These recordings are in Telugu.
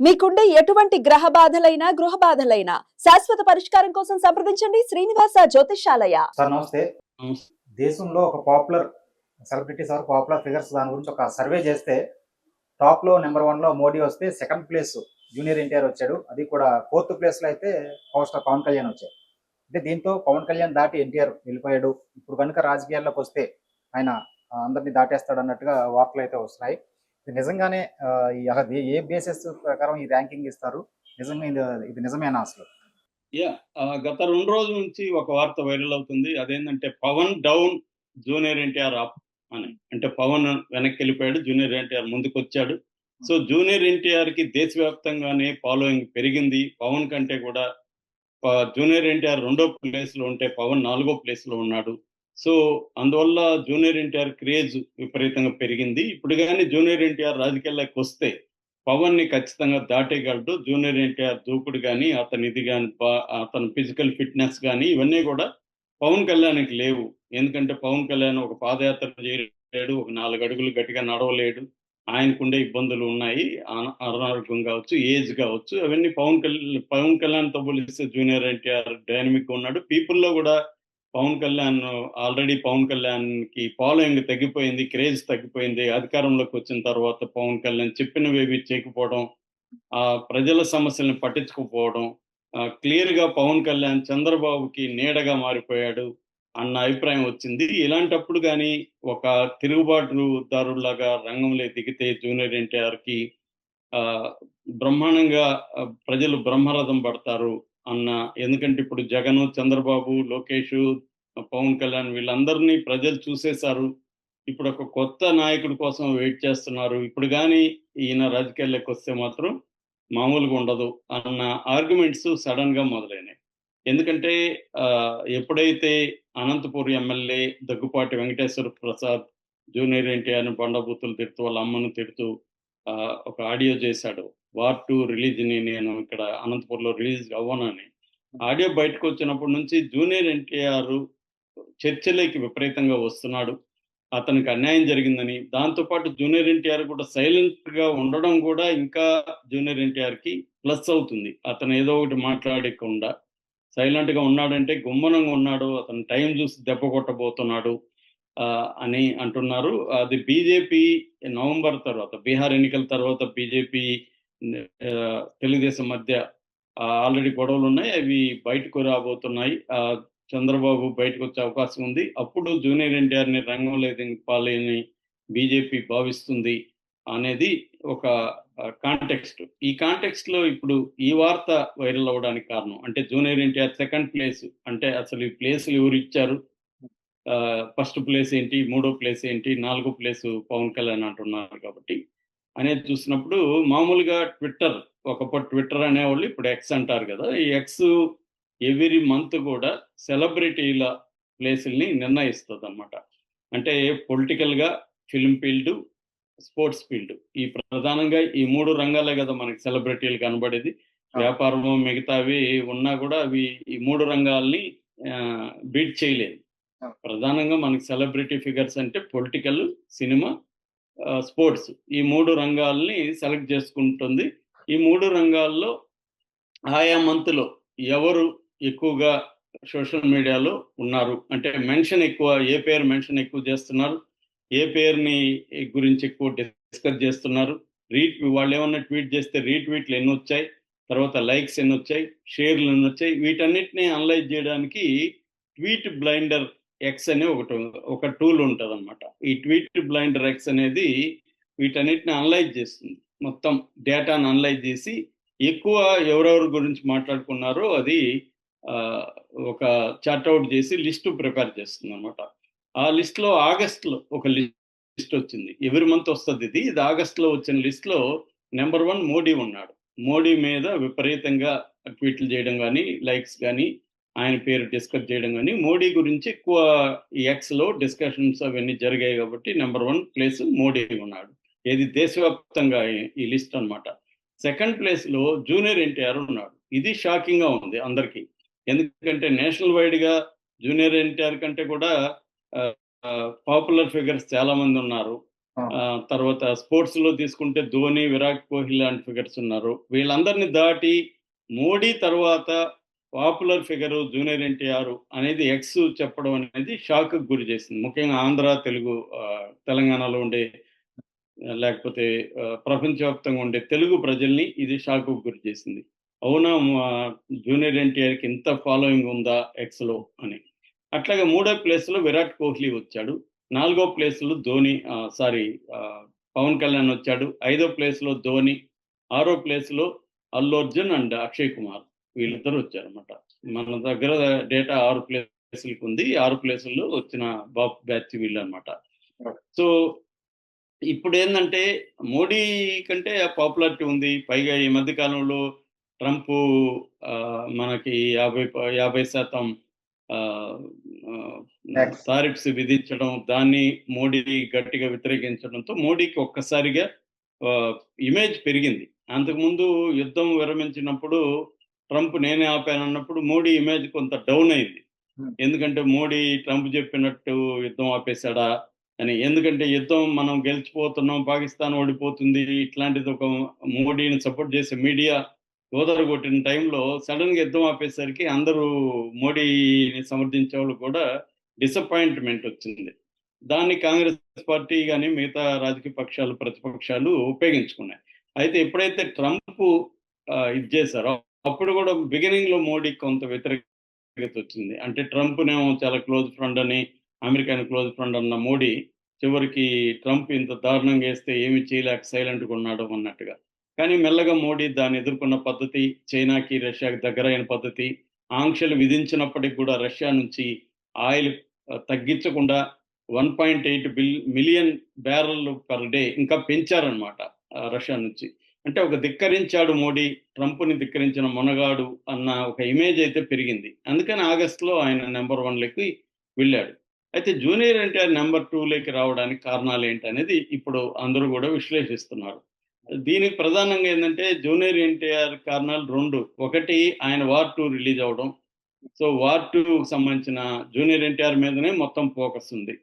మీకుండే ఎటువంటి గ్రహ బాధలైనా గృహ బాధలైనా శాశ్వత పరిష్కారం కోసం సంప్రదించండి శ్రీనివాస జ్యోతిషాలయ సార్ నమస్తే. దేశంలో ఒక popular celebrities or popular figures దాని గురించి ఒక సర్వే చేస్తే టాప్లో నెంబర్ వన్లో మోడీ వస్తే సెకండ్ ప్లేస్ జూనియర్ ఎన్టీఆర్ వచ్చాడు. అది కూడా ఫోర్త్ ప్లేస్లో అయితే పవర్ స్టార్ పవన్ కళ్యాణ్ వచ్చాడు. అంటే దీంతో పవన్ కళ్యాణ్ దాటి ఎన్టీఆర్ వెళ్ళిపోయాడు. ఇప్పుడు కనుక రాజకీయాల్లోకి వస్తే ఆయన అందరినీ దాటేస్తాడు అన్నట్టుగా వార్తలు అయితే వస్తున్నాయి. నిజంగానే అసలు ఏ- బేసిస్ ప్రకారం ఈ ర్యాంకింగ్ ఇస్తారు? నిజంగా ఇది ఇది నిజమేనా అసలు? యా గత రెండు రోజుల నుంచి ఒక వార్త వైరల్ అవుతుంది. అదేంటంటే Pawan down junior NTR up అని. అంటే పవన్ వెనక్కి వెళ్ళిపోయాడు జూనియర్ ఎన్టీఆర్ ముందుకు వచ్చాడు సో జూనియర్ ఎన్టీఆర్కి దేశవ్యాప్తంగానే ఫాలోయింగ్ పెరిగింది. పవన్ కంటే కూడా జూనియర్ ఎన్టీఆర్ రెండో ప్లేస్లో ఉంటే పవన్ నాలుగో ప్లేస్లో ఉన్నాడు. సో అందువల్ల జూనియర్ ఎన్టీఆర్ క్రేజ్ విపరీతంగా పెరిగింది. ఇప్పుడు కానీ జూనియర్ ఎన్టీఆర్ రాజకీయాల్లోకి వస్తే పవన్ని ఖచ్చితంగా దాటేయగలడు. జూనియర్ ఎన్టీఆర్ దూకుడు కానీ అతని ఇది కానీ అతని ఫిజికల్ ఫిట్నెస్ కానీ ఇవన్నీ కూడా పవన్ కళ్యాణ్కి లేవు. ఎందుకంటే పవన్ కళ్యాణ్ ఒక పాదయాత్ర చేయలేడు ఒక నాలుగు అడుగులు గట్టిగా నడవలేడు. ఆయనకుండే ఇబ్బందులు ఉన్నాయి. అన- అనారోగ్యం కావచ్చు ఏజ్ కావచ్చు అవన్నీ పవన్ కళ్యాణ్ పవన్ కళ్యాణ్తో పోలిస్తే జూనియర్ ఎన్టీఆర్ డైనమిక్ ఉన్నాడు. పీపుల్లో కూడా పవన్ కళ్యాణ్ ఆల్రెడీ పవన్ కళ్యాణ్కి ఫాలోయింగ్ తగ్గిపోయింది క్రేజ్ తగ్గిపోయింది అధికారంలోకి వచ్చిన తర్వాత పవన్ కళ్యాణ్ చెప్పినవేవి చేయకపోవడం ఆ ప్రజల సమస్యలను పట్టించుకోకపోవడం క్లియర్గా పవన్ కళ్యాణ్ చంద్రబాబుకి నీడగా మారిపోయాడు అన్న అభిప్రాయం వచ్చింది. ఇలాంటప్పుడు కానీ ఒక తిరుగుబాటుదారులాగా రంగంలో దిగితే జూనియర్ ఎన్టీఆర్కి బ్రహ్మాండంగా ప్రజలు బ్రహ్మరథం పడతారు. అన్న. ఎందుకంటే ఇప్పుడు జగన్ చంద్రబాబు లోకేష్ పవన్ కళ్యాణ్ వీళ్ళందరినీ ప్రజలు చూసేశారు. ఇప్పుడు ఒక కొత్త నాయకుడి కోసం వెయిట్ చేస్తున్నారు. ఇప్పుడు కానీ ఈయన రాజకీయాల్లోకి వస్తే మాత్రం మామూలుగా ఉండదు అన్న ఆర్గ్యుమెంట్స్ సడన్గా మొదలైనాయి. ఎందుకంటే ఎప్పుడైతే అనంతపూర్ ఎమ్మెల్యే దగ్గుపాటి వెంకటేశ్వర ప్రసాద్ జూనియర్ ఎన్టీఆర్ని బండబూతులు తిడుతూ వాళ్ళ అమ్మను తిడుతూ ఒక ఆడియో చేశాడు వార్ టూ రిలీజ్ని నేను ఇక్కడ అనంతపురంలో రిలీజ్ అవ్వనని. ఆడియో బయటకు వచ్చినప్పటి నుంచి జూనియర్ ఎన్టీఆర్ చర్చలోకి విపరీతంగా వస్తున్నాడు. అతనికి అన్యాయం జరిగిందని. దాంతోపాటు జూనియర్ ఎన్టీఆర్ కూడా సైలెంట్గా ఉండడం కూడా ఇంకా జూనియర్ ఎన్టీఆర్కి ప్లస్ అవుతుంది. అతను ఏదో ఒకటి మాట్లాడకుండా సైలెంట్గా ఉన్నాడంటే గుమ్మనంగా ఉన్నాడు. అతను టైం చూసి దెబ్బ కొట్టబోతున్నాడు అని అంటున్నారు. అది బీజేపీ నవంబర్ తర్వాత బీహార్ ఎన్నికల తర్వాత బీజేపీ తెలుగుదేశం మధ్య ఆల్రెడీ గొడవలు ఉన్నాయి అవి బయటకు రాబోతున్నాయి. చంద్రబాబు బయటకు వచ్చే అవకాశం ఉంది. అప్పుడు జూనియర్ ఎన్టీఆర్ని రంగంలో దింపాలని బీజేపీ భావిస్తుంది అనేది ఒక కాంటెక్స్ట్. ఈ కాంటెక్స్ట్లో ఇప్పుడు ఈ వార్త వైరల్ అవ్వడానికి కారణం అంటే జూనియర్ ఎన్టీఆర్ సెకండ్ ప్లేస్ అంటే అసలు ఈ ప్లేసులు ఎవరు ఇచ్చారు? ఫస్ట్ ప్లేస్ ఏంటి మూడో ప్లేస్ ఏంటి నాలుగో ప్లేస్ పవన్ కళ్యాణ్ అంటున్నారు కాబట్టి అనేది చూసినప్పుడు మామూలుగా ట్విట్టర్ ఒకప్పుడు ట్విట్టర్ అనేవాళ్ళు ఇప్పుడు ఎక్స్ అంటారు కదా ఈ ఎక్స్ ఎవ్రీ మంత్ కూడా సెలబ్రిటీల ప్లేసుల్ని నిర్ణయిస్తుంది అనమాట అంటే పొలిటికల్గా ఫిల్మ్ ఫీల్డ్ స్పోర్ట్స్ ఫీల్డ్ ఈ ప్రధానంగా ఈ మూడు రంగాలే కదా మనకి సెలబ్రిటీలు కనబడేది. వ్యాపారము మిగతావి ఉన్నా కూడా అవి ఈ మూడు రంగాల్ని బీట్ చేయలేదు. ప్రధానంగా మనకి సెలబ్రిటీ ఫిగర్స్ అంటే పొలిటికల్ సినిమా స్పోర్ట్స్ ఈ మూడు రంగాల్ని సెలెక్ట్ చేసుకుంటుంది. ఈ మూడు రంగాల్లో ఆయా మంత్లో ఎవరు ఎక్కువగా సోషల్ మీడియాలో ఉన్నారు? అంటే మెన్షన్ ఎక్కువ ఏ పేరు మెన్షన్ ఎక్కువ చేస్తున్నారు? ఏ పేరుని గురించి ఎక్కువ డిస్కస్ చేస్తున్నారు? రీట్ వాళ్ళు ఏమన్నా ట్వీట్ చేస్తే రీట్వీట్లు ఎన్ని వచ్చాయి? తర్వాత లైక్స్ ఎన్ని వచ్చాయి? షేర్లు ఎన్ని వచ్చాయి? వీటన్నిటిని అనలైజ్ చేయడానికి ట్వీట్ బ్లైండర్ ఎక్స్ అనే ఒకటి ఒక టూల్ ఉంటుంది అనమాట ఈ ట్వీట్ బ్లైండర్ ఎక్స్ అనేది వీటన్నిటిని అనలైజ్ చేస్తుంది. మొత్తం డేటాను అనలైజ్ చేసి ఎక్కువ ఎవరెవరి గురించి మాట్లాడుకున్నారో అది ఒక చార్ట్అవుట్ చేసి లిస్ట్ ప్రిపేర్ చేస్తుంది అనమాట ఆ లిస్ట్లో ఒక లిస్ట్ వచ్చింది. ఎవరి మంత్ వస్తుంది ఇది. ఇది ఆగస్ట్లో వచ్చిన లిస్ట్లో నెంబర్ వన్ మోడీ ఉన్నాడు. మోడీ మీద విపరీతంగా ట్వీట్లు చేయడం కానీ లైక్స్ కానీ ఆయన పేరు డిస్కస్ చేయడం కానీ మోడీ గురించి ఎక్కువ ఈ ఎక్స్లో డిస్కషన్స్ అవన్నీ జరిగాయి కాబట్టి నెంబర్ వన్ ప్లేస్ మోడీ ఉన్నాడు. ఏది దేశవ్యాప్తంగా ఈ- లిస్ట్ అన్నమాట. సెకండ్ ప్లేస్లో జూనియర్ ఎన్టీఆర్ ఉన్నాడు. ఇది షాకింగ్గా ఉంది అందరికీ. ఎందుకంటే నేషనల్ వైడ్గా జూనియర్ ఎన్టీఆర్ కంటే కూడా పాపులర్ ఫిగర్స్ చాలా మంది ఉన్నారు. తర్వాత స్పోర్ట్స్లో తీసుకుంటే ధోని విరాట్ కోహ్లీ లాంటి ఫిగర్స్ ఉన్నారు. వీళ్ళందరినీ దాటి మోడీ తర్వాత పాపులర్ ఫిగర్ జూనియర్ ఎన్టీఆర్ అనేది ఎక్స్ చెప్పడం అనేది షాక్ గురి చేసింది. ముఖ్యంగా ఆంధ్ర తెలుగు తెలంగాణలో ఉండే లేకపోతే ప్రపంచవ్యాప్తంగా ఉండే తెలుగు ప్రజల్ని ఇది షాక్ గురి చేసింది. అవునా జూనియర్ ఎన్టీఆర్కి ఇంత ఫాలోయింగ్ ఉందా ఎక్స్లో అని. అట్లాగే మూడో ప్లేస్లో విరాట్ కోహ్లీ వచ్చాడు. నాలుగో ప్లేస్లో ధోని సారీ పవన్ కళ్యాణ్ వచ్చాడు. ఐదో ప్లేస్లో ధోని ఆరో ప్లేస్లో అల్లు అర్జున్ అండ్ అక్షయ్ కుమార్. వీళ్ళిద్దరు వచ్చారన్నమాట మన దగ్గర డేటా ఆరు ప్లేసులకు ఉంది ఆరు ప్లేసుల్లో వచ్చిన బాప్ బ్యాచ్ వీళ్ళు అనమాట సో ఇప్పుడు ఏంటంటే మోడీ కంటే పాపులారిటీ ఉంది. పైగా ఈ మధ్య కాలంలో ట్రంప్ మనకి యాభై యాభై శాతం. టారిఫ్స్ విధించడం దాన్ని మోడీ గట్టిగా వ్యతిరేకించడంతో మోడీకి ఒక్కసారిగా ఇమేజ్ పెరిగింది. అంతకుముందు యుద్ధం విరమించినప్పుడు ట్రంప్ నేనే ఆపానన్నప్పుడు మోడీ ఇమేజ్ కొంత డౌన్ అయింది. Hmm. ఎందుకంటే మోడీ ట్రంప్ చెప్పినట్టు యుద్ధం ఆపేశాడా అని. ఎందుకంటే యుద్ధం మనం గెలిచిపోతున్నాం పాకిస్తాన్ ఓడిపోతుంది ఇట్లాంటిది ఒక మోడీని సపోర్ట్ చేసే మీడియా ఓదర కొట్టిన టైంలో సడన్గా యుద్ధం ఆపేసరికి అందరూ మోడీని సమర్థించే వాళ్ళు కూడా డిసప్పాయింట్మెంట్ వచ్చింది. దాన్ని కాంగ్రెస్ పార్టీ కానీ మిగతా రాజకీయ పక్షాలు ప్రతిపక్షాలు ఉపయోగించుకున్నాయి. అయితే ఎప్పుడైతే ట్రంప్ ఇది చేశారో అప్పుడు కూడా బిగినింగ్లో మోడీ కొంత వ్యతిరేకత వచ్చింది అంటే ట్రంప్ నేమో చాలా క్లోజ్ ఫ్రెండ్ అని అమెరికాని క్లోజ్ ఫ్రెండ్ అన్న మోడీ చివరికి ట్రంప్ ఇంత దారుణంగా వేస్తే ఏమి చేయలేక సైలెంట్గా ఉన్నాడు అన్నట్టుగా. కానీ మెల్లగా మోడీ దాన్ని ఎదుర్కొన్న పద్ధతి చైనాకి రష్యాకి దగ్గరైన పద్ధతి ఆంక్షలు విధించినప్పటికి కూడా రష్యా నుంచి ఆయిల్ తగ్గించకుండా వన్ పాయింట్ ఎయిట్ బిల్ మిలియన్ బ్యారల్ పర్ డే ఇంకా పెంచారనమాట రష్యా నుంచి. అంటే ఒక ధిక్కరించాడు మోడీ ట్రంప్ని ధిక్కరించిన మొనగాడు అన్న ఒక ఇమేజ్ అయితే పెరిగింది. అందుకని ఆగస్టులో ఆయన నెంబర్ వన్లోకి వెళ్ళాడు. అయితే జూనియర్ ఎన్టీఆర్ నెంబర్ టూలోకి రావడానికి కారణాలు ఏంటి అనేది ఇప్పుడు అందరూ కూడా విశ్లేషిస్తున్నారు. దీనికి ప్రధానంగా ఏంటంటే జూనియర్ ఎన్టీఆర్ కారణాలు రెండు. ఒకటి ఆయన వార్ టూ రిలీజ్ అవడం సో వార్ టూకి సంబంధించిన జూనియర్ ఎన్టీఆర్ మీదనే మొత్తం ఫోకస్ ఉంది.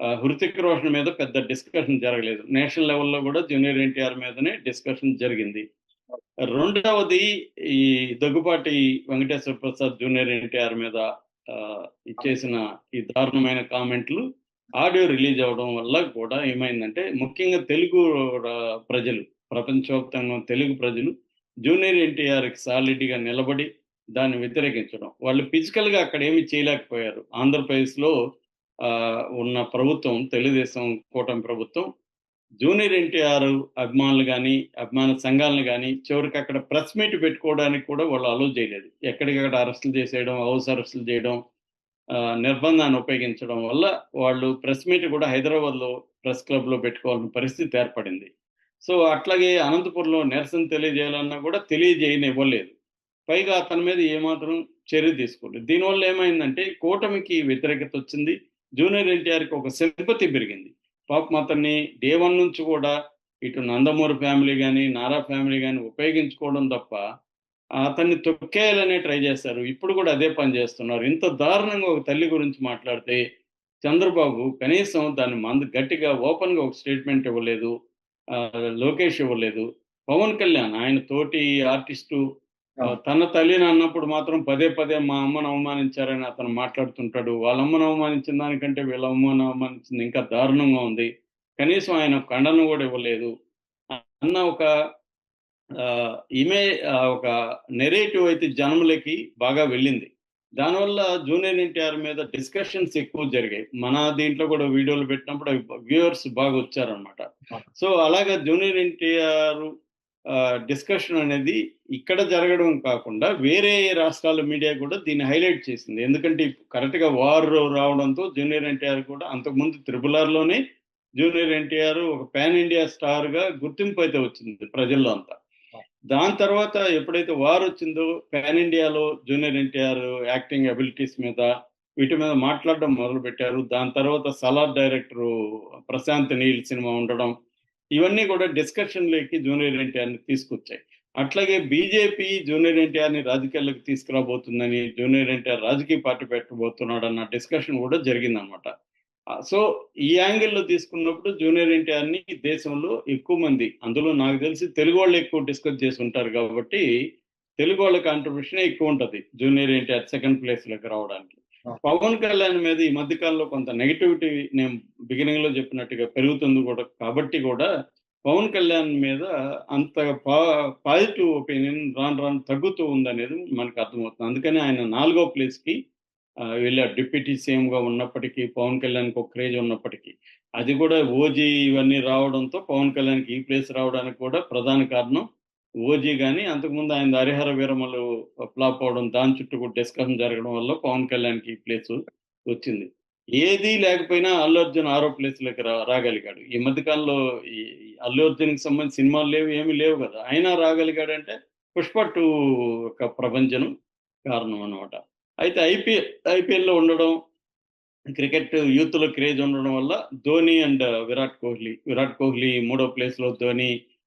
హృతిక్ రోషన్ మీద పెద్ద డిస్కషన్ జరగలేదు. నేషనల్ లెవెల్లో కూడా జూనియర్ ఎన్టీఆర్ మీదనే డిస్కషన్ జరిగింది. రెండవది ఈ దగ్గుపాటి వెంకటేశ్వర ప్రసాద్ జూనియర్ ఎన్టీఆర్ మీద ఇచ్చేసిన ఈ దారుణమైన కామెంట్లు ఆడియో రిలీజ్ అవడం వల్ల కూడా ఏమైందంటే ముఖ్యంగా తెలుగు ప్రజలు ప్రపంచవ్యాప్తంగా తెలుగు ప్రజలు జూనియర్ ఎన్టీఆర్కి సాలిడ్గా నిలబడి దాన్ని వ్యతిరేకించడం. వాళ్ళు ఫిజికల్గా అక్కడ ఏమి చేయలేకపోయారు. ఆంధ్రప్రదేశ్లో ఉన్న ప్రభుత్వం తెలుగుదేశం కూటమి ప్రభుత్వం జూనియర్ ఎన్టీఆర్ అభిమానులు కానీ అభిమాన సంఘాలను కానీ చివరికి అక్కడ ప్రెస్ మీట్ పెట్టుకోవడానికి కూడా వాళ్ళు అలో చేయలేదు. ఎక్కడికక్కడ అరెస్టులు చేసేయడం హౌస్ అరెస్టులు చేయడం నిర్బంధాన్ని ఉపయోగించడం వల్ల వాళ్ళు ప్రెస్ మీట్ కూడా హైదరాబాద్లో ప్రెస్ క్లబ్లో పెట్టుకోవాల్సిన పరిస్థితి ఏర్పడింది. సో అట్లాగే అనంతపురంలో నిరసన తెలియజేయాలన్నా కూడా తెలియజేయనివ్వలేదు. పైగా అతని మీద ఏమాత్రం చర్య తీసుకోలేదు. దీనివల్ల ఏమైందంటే కూటమికి వ్యతిరేకత వచ్చింది. జూనియర్ ఎన్టీఆర్కి ఒక సింపతి పెరిగింది. పాపం అతన్ని డే వన్ నుంచి కూడా ఇటు నందమూరి ఫ్యామిలీ కానీ నారా ఫ్యామిలీ కానీ ఉపయోగించుకోవడం తప్ప అతన్ని తొక్కేయాలనే ట్రై చేశారు. ఇప్పుడు కూడా అదే పని చేస్తున్నారు. ఇంత దారుణంగా ఒక తల్లి గురించి మాట్లాడితే చంద్రబాబు కనీసం దాన్ని మందు గట్టిగా ఓపెన్గా ఒక స్టేట్మెంట్ ఇవ్వలేదు. లోకేష్ ఇవ్వలేదు. పవన్ కళ్యాణ్ ఆయన తోటి ఆర్టిస్టు తన తల్లిని అన్నప్పుడు మాత్రం పదే పదే మా అమ్మను అవమానించారని అతను మాట్లాడుతుంటాడు. వాళ్ళ అమ్మను అవమానించిన దానికంటే వీళ్ళ అమ్మను అవమానించింది ఇంకా దారుణంగా ఉంది. కనీసం ఆయన ఖండన కూడా ఇవ్వలేదు. అన్న ఒక ఇమే ఒక నెరేటివ్ అయితే జనములకి బాగా వెళ్ళింది. దానివల్ల జూనియర్ ఎన్టీఆర్ మీద డిస్కషన్స్ ఎక్కువ జరిగాయి. మన దీంట్లో కూడా వీడియోలు పెట్టినప్పుడు వ్యూవర్స్ బాగా వచ్చారనమాట సో అలాగా జూనియర్ ఎన్టీఆర్ డిస్కషన్ అనేది ఇక్కడ జరగడం కాకుండా వేరే రాష్ట్రాల మీడియా కూడా దీన్ని హైలైట్ చేసింది. ఎందుకంటే కరెక్ట్గా వార్ రావడంతో జూనియర్ ఎన్టీఆర్ కూడా అంతకుముందు త్రిబుల్ ఆర్లోనే జూనియర్ ఎన్టీఆర్ ఒక పాన్ ఇండియా స్టార్గా గుర్తింపు అయితే వచ్చింది ప్రజల్లో అంతా. దాని తర్వాత ఎప్పుడైతే వార్ వచ్చిందో పాన్ ఇండియాలో జూనియర్ ఎన్టీఆర్ యాక్టింగ్ అబిలిటీస్ మీద వీటి మీద మాట్లాడడం మొదలు పెట్టారు దాని తర్వాత సలార్ డైరెక్టర్ ప్రశాంత్ నీల్ సినిమా ఉండడం ఇవన్నీ కూడా డిస్కషన్లోకి జూనియర్ ఎన్టీఆర్ని తీసుకొచ్చాయి. అట్లాగే బీజేపీ జూనియర్ ఎన్టీఆర్ని రాజకీయాల్లోకి తీసుకురాబోతుందని జూనియర్ ఎన్టీఆర్ రాజకీయ పార్టీ పెట్టబోతున్నాడు అన్న డిస్కషన్ కూడా జరిగిందనమాట సో ఈ యాంగిల్లో తీసుకున్నప్పుడు జూనియర్ ఎన్టీఆర్ని దేశంలో ఎక్కువ మంది అందులో నాకు తెలిసి తెలుగు వాళ్ళు ఎక్కువ డిస్కస్ చేసి ఉంటారు కాబట్టి తెలుగు వాళ్ళ కాంట్రిబ్యూషన్ ఎక్కువ ఉంటుంది జూనియర్ ఎన్టీఆర్ సెకండ్ ప్లేస్లోకి రావడానికి. పవన్ కళ్యాణ్ మీద ఈ మధ్యకాలంలో కొంత నెగిటివిటీ నేను బిగినింగ్లో చెప్పినట్టుగా పెరుగుతుంది కూడా. కాబట్టి కూడా పవన్ కళ్యాణ్ మీద అంత పాజిటివ్ ఒపీనియన్ రాను రాను తగ్గుతూ ఉందనేది మనకు అర్థమవుతుంది. అందుకని ఆయన నాలుగో ప్లేస్కి డిప్యూటీ సీఎం గా ఉన్నప్పటికీ పవన్ కళ్యాణ్కి ఒక క్రేజ్ ఉన్నప్పటికీ. అది కూడా ఓజీ ఇవన్నీ రావడంతో పవన్ కళ్యాణ్కి ఈ ప్లేస్ రావడానికి కూడా ప్రధాన కారణం ఓజీ కానీ అంతకుముందు ఆయన హరిహర వీరమలు ఫ్లాప్ అవడం దాని చుట్టూ కూడా డిస్కషన్ జరగడం వల్ల పవన్ కళ్యాణ్కి కి ప్లేస్ వచ్చింది. ఏది లేకపోయినా అల్లు అర్జున్ ఆరో ప్లేస్లోకి రా రాగలిగాడు. ఈ మధ్యకాలంలో ఈ అల్లు అర్జున్కి సంబంధించి సినిమాలు లేవు ఏమీ లేవు కదా. అయినా రాగలిగాడంటే పుష్ప టూ ఒక ప్రపంచం కారణం అన్నమాట. అయితే ఐపీఎల్ ఐపీఎల్లో ఉండడం క్రికెట్ యూత్లో క్రేజ్ ఉండడం వల్ల ధోని అండ్ విరాట్ కోహ్లీ విరాట్ కోహ్లీ మూడో ప్లేస్లో ధోని